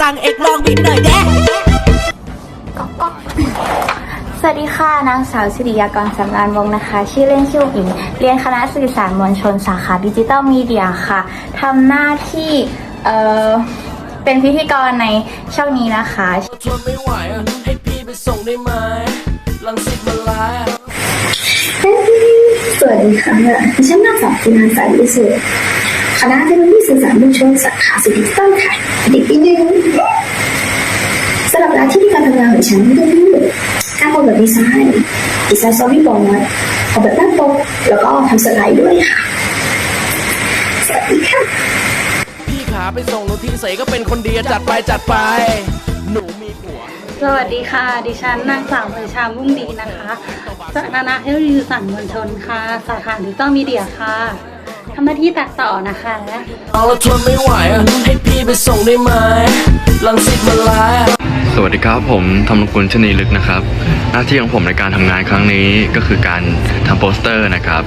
จังเอกลองบินหน่อยแด้สวัสดีค่ะนางสาวสิริยากรสำรานวงศ์นะคะ ชื่อเล่นชื่ออิงเรียนคณะสื่อสารมวลชนสาขาดิจิทัลมีเดียค่ะทำหน้าที่เอ่อเป็นพิธีกรในช่องนี้นะคะทนไม่ไหวอะให้พี่ไปส่งได้ไหมลังสิตมาลายอะสวัสดีค่ะดิฉันนางสาวคุณนางสายวิสุทธิ์คณะเทคโนโลยีสื่อสารมวลชนสาขาสื่อดิจิตอลค่ะเด็กปีหนึ่งสำหรับหน้า ที่การทำงานฉันก็คือการออกแบบดีไซน์ดีไซน์ซอฟต์บอร์ดออกแบบหน้าปกแล้วก็ทำสไลด์ด้วยค่ะ สวัสดีค่ะ พี่ขาไปส่งหนูทีใส่ก็เป็นคนดีจัดไปจัดไป หนูมีผัว สวัสดีค่ะ ดิฉันนางสาวเผยชามุ่งดีนะคะจากคณะเทคโนโลยีสื่อสารมวลชนค่ะ สาขาดิจิตอลมีเดียค่ะทำหน้าที่ตัดต่อนะคะเอาละทนไม่ไหวให้พี่ไปส่งได้ไหมลังสิตมาลาย วัสดีครับผมธรรมกุลชนีลึกนะครับ หน้าที่ของผมในการทำงานครั้งนี้ก็คือการทำโปสเตอร์นะครับ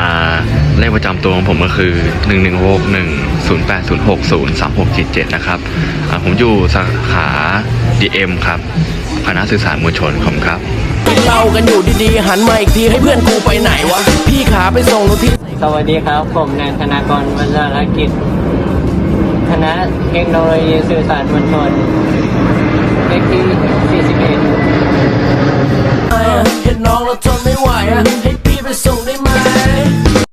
อ่าเลขประจำตัวของผมก็คือ1 1 6 1 0 8 0 6 0 3 6 7 7นะครับอ่าผมอยู่สาขา DM ครับคณะสื่อสารมวลชนผมครับกินเหล้ากันอยู่ดีๆหันมาอีกทีให้เพื่อนกูไปไหนวะพี่ขาไปส่งหนูทีสวัสดีครับ ผมนายธนากรวรรณกิจคณะเทคโนโลยีสื่อสารมวลชน เลข